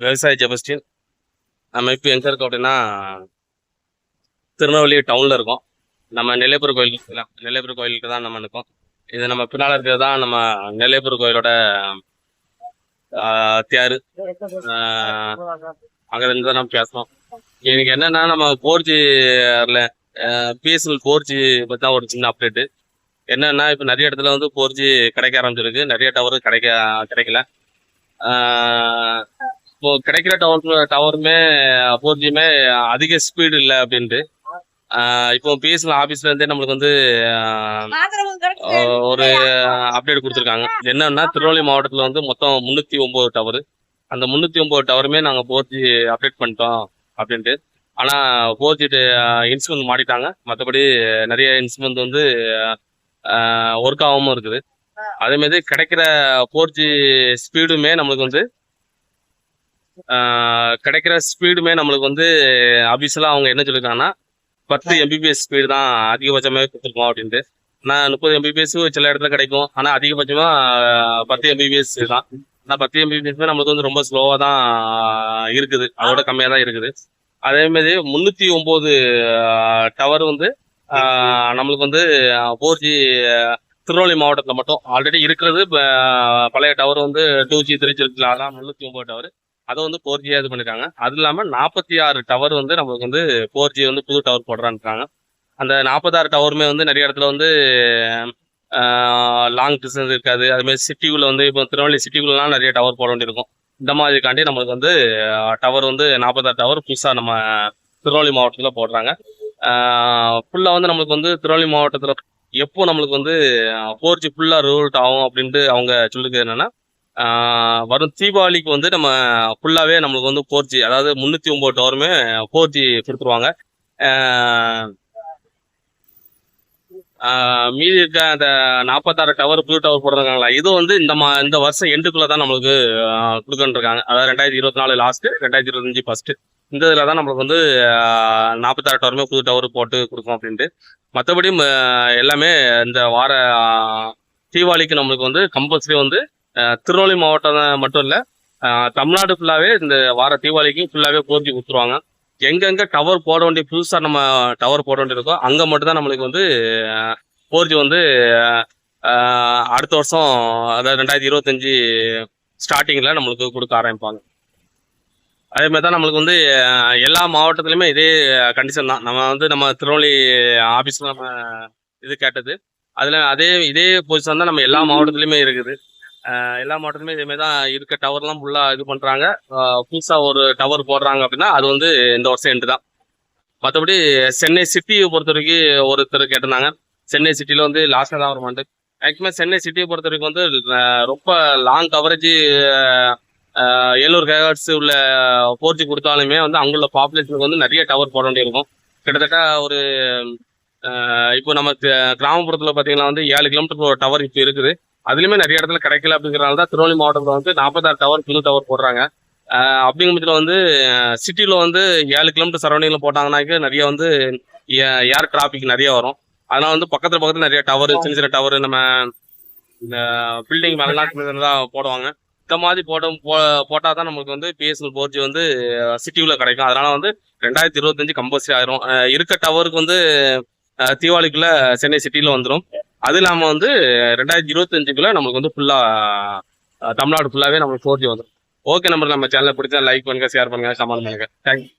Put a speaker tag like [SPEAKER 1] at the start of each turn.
[SPEAKER 1] விவசாய ஜெபஸ்டின் நம்ம இப்போ எங்கே இருக்கோம் அப்படின்னா திருநெல்வேலி டவுனில் இருக்கோம். நம்ம நெல்லையப்பர் கோயில் இருக்குல்ல, நெல்லையப்பர் கோயிலுக்கு தான் நம்ம இருக்கோம் இது நம்ம பின்னால் இருக்கிறது தான் நம்ம நெல்லையப்பர் கோயிலோட ஆஹ், அங்கேருந்து தான் நம்ம பேசுகிறோம் எனக்கு என்னன்னா நம்ம ஃபோர் ஜியில் பிஎஸ்எல் ஃபோர் ஜி பற்றி தான் ஒரு சின்ன அப்டேட்டு என்னன்னா இப்போ நிறைய இடத்துல வந்து ஃபோர் ஜி கிடைக்க ஆரம்பிச்சிருக்கு. நிறைய டவர் கிடைக்க கிடைக்கல. இப்போ கிடைக்கிற டவர் டவருமே ஃபோர் ஜியுமே அதிக ஸ்பீடு இல்லை அப்படின்ட்டு. இப்போ பிஎஸ்எல் ஆஃபீஸ்ல இருந்தே நம்மளுக்கு வந்து ஒரு அப்டேட் கொடுத்துருக்காங்க. என்னன்னா திருநெல்வேலி மாவட்டத்தில் வந்து மொத்தம் முந்நூற்றி ஒம்பது டவர் அந்த முந்நூற்றி ஒம்பது டவருமே நாங்கள் ஃபோர் ஜி அப்டேட் பண்ணிட்டோம் அப்படின்ட்டு. ஆனால் ஃபோர் ஜி இன்ஸ்ட்ருமெண்ட் மாட்டிட்டாங்க. மற்றபடி நிறைய இன்ஸ்ட்ருமெண்ட் வந்து ஒர்க் ஆகாமல் இருக்குது. அதேமாரி கிடைக்கிற ஃபோர் ஜி ஸ்பீடுமே நம்மளுக்கு வந்து கிடைக்கிற ஸ்பீடுமே நம்மளுக்கு வந்து அபிஷியலாக அவங்க என்ன சொல்லியிருக்காங்கன்னா பத்து எம்பிபிஎஸ் ஸ்பீடு தான் அதிகபட்சமே கொடுத்துருக்கோம் அப்படின்ட்டு. நான் முப்பது எம்பிபிஎஸ் சில இடத்துல கிடைக்கும். ஆனால் அதிகபட்சமாக பத்து எம்பிபிஎஸ் தான். ஆனால் பத்து எம்பிபிஎஸ்மே நம்மளுக்கு வந்து ரொம்ப ஸ்லோவாக தான் இருக்குது. அதோட கம்மியாக தான் இருக்குது. அதேமாரி முந்நூற்றி ஒம்பது டவர் வந்து நம்மளுக்கு வந்து ஃபோர் ஜி திருநெல்வேலி மாவட்டத்தில் மட்டும் ஆல்ரெடி இருக்கிறது. இப்ப, பழைய டவர் வந்து டூ ஜி த்ரீ ஜி அதான் முந்நூற்றி ஒம்பது டவர் அதை வந்து ஃபோர் ஜியாக இது பண்ணியிருக்காங்க அது இல்லாமல் நாற்பத்தி ஆறு டவர் வந்து நம்மளுக்கு வந்து ஃபோர் ஜி வந்து புது டவர் போடுறான்றாங்க. அந்த நாற்பத்தாறு டவருமே வந்து நிறைய இடத்துல வந்து லாங் டிஸ்டன்ஸ் இருக்காது. அதுமாதிரி சிட்டிக்குள்ளே வந்து இப்போ திருநெல்வேலி சிட்டிக்குள்ளலாம் நிறைய டவர் போட வேண்டியிருக்கும். இந்த மாதிரிக்காண்டி நம்மளுக்கு வந்து டவர் வந்து நாற்பத்தாறு டவர் புதுசாக நம்ம திருநெல்வேலி மாவட்டத்தில் போடுறாங்க. ஃபுல்லாக வந்து நம்மளுக்கு வந்து திருநெல்வேலி மாவட்டத்தில் எப்போ நம்மளுக்கு வந்து ஃபோர் ஜி ஃபுல்லாக ரூல்ட் ஆகும் அப்படின்ட்டு அவங்க சொல்லிருக்கிறது என்னென்னா வரும் தீபாவளிக்கு வந்து நம்ம ஃபுல்லாகவே நம்மளுக்கு வந்து ஃபோர் ஜி அதாவது முந்நூற்றி ஒம்பது டவருமே ஃபோர் ஜி கொடுத்துருவாங்க. மீதி இருக்க அந்த நாற்பத்தாறு டவர் புது டவர் போடுறாங்களா இது வந்து இந்த மா இந்த வருஷம் எண்டுக்குள்ளே தான் நம்மளுக்கு கொடுக்கன்ட்ருக்காங்க அதாவது ரெண்டாயிரத்தி இருபத்தி நாலு லாஸ்ட்டு ரெண்டாயிரத்தி இருபத்தஞ்சி ஃபஸ்ட்டு இந்த இதில் தான் நம்மளுக்கு வந்து நாற்பத்தாறு டவருமே புது டவர் போட்டு கொடுக்கும் அப்படின்ட்டு. மற்றபடி எல்லாமே இந்த வார தீபாவளிக்கு நம்மளுக்கு வந்து கம்பல்சரி வந்து திருநெல்வேலி மாவட்டம் மட்டும் இல்லை தமிழ்நாடு ஃபுல்லாகவே இந்த வார தீபாவளிக்கு ஃபுல்லாகவே போர்ஜி கொடுத்துருவாங்க. எங்கெங்கே டவர் போட வேண்டிய புதுசாக நம்ம டவர் போட வேண்டியிருக்கோ அங்கே மட்டும்தான் நம்மளுக்கு வந்து போர்ஜி வந்து அடுத்த வருஷம் அதாவது ரெண்டாயிரத்தி இருபத்தஞ்சி ஸ்டார்டிங்கில் நம்மளுக்கு கொடுக்க ஆரம்பிப்பாங்க. அதே மாதிரி தான் நம்மளுக்கு வந்து எல்லா மாவட்டத்துலையுமே இதே கண்டிஷன் தான். நம்ம வந்து நம்ம திருநெல்வேலி ஆஃபீஸில் நம்ம இது கேட்டது. அதில் அதே இதே பொசிஷன் தான் நம்ம எல்லா மாவட்டத்துலையுமே இருக்குது. எல்லா மாவட்டத்துலயுமே இதே மாதிரி தான் இருக்க டவர்லாம் ஃபுல்லாக இது பண்ணுறாங்க புதுசாக ஒரு டவர் போடுறாங்க அப்படின்னா அது வந்து இந்த வருஷம் எண்டு தான். மற்றபடி சென்னை சிட்டியை பொறுத்த வரைக்கும் ஒருத்தர் கேட்டிருந்தாங்க. சென்னை சிட்டியில் வந்து லாஸ்ட்டாக தான் வருமாண்டு மேக்ஸிமம் சென்னை சிட்டியை பொறுத்த வரைக்கும் வந்து ரொம்ப லாங் கவரேஜ் ஏழூர் கேகட்ஸ் உள்ள ஃபோர் ஜி கொடுத்தாலுமே வந்து அங்குள்ள பாப்புலேஷனுக்கு வந்து நிறைய டவர் போட வேண்டியிருக்கும். கிட்டத்தட்ட ஒரு இப்போ நம்ம கிராமப்புறத்தில் பார்த்தீங்கன்னா வந்து ஏழு கிலோமீட்டர் டவர் இப்போ இருக்குது. அதுலேயுமே நிறைய இடத்துல கிடைக்கல அப்படிங்கிறனால தான் திருநெல்வேலி மாவட்டத்தில் வந்து நாற்பத்தாறு டவர் புது டவர் போடுறாங்க. அப்படிங்கிற பட்சத்தில் வந்து சிட்டியில் வந்து ஏழு கிலோமீட்டர் சரௌண்டிங்கில் போட்டாங்கன்னாக்க நிறைய வந்து ஏர் டிராஃபிக் நிறைய வரும். அதனால் வந்து பக்கத்தில் பக்கத்தில் நிறைய டவர் சின்ன சின்ன டவர் நம்ம இந்த பில்டிங் மேலாம் போடுவாங்க. இந்த மாதிரி போட்ட போ போட்டால் தான் நமக்கு வந்து பிஎஸ்எல் ஃபோர் ஜி வந்து சிட்டியில் கிடைக்கும். அதனால வந்து ரெண்டாயிரத்தி இருபத்தஞ்சு கம்பல்சரி ஆயிரும். இருக்க டவருக்கு வந்து தீபாவளிக்குள்ள சென்னை சிட்டியில வந்துடும் அது இல்லாம வந்து ரெண்டாயிரத்தி இருபத்தஞ்சுக்குள்ள நம்மளுக்கு வந்து ஃபுல்லா தமிழ்நாடு ஃபுல்லாவே நம்மளுக்கு ஃபோர் ஜி வந்துடும் ஓகே நம்பர் நம்ம சேனலை பிடிச்சா லைக் பண்ணுங்க ஷேர் பண்ணுங்க கமெண்ட் பண்ணுங்க. தேங்க்யூ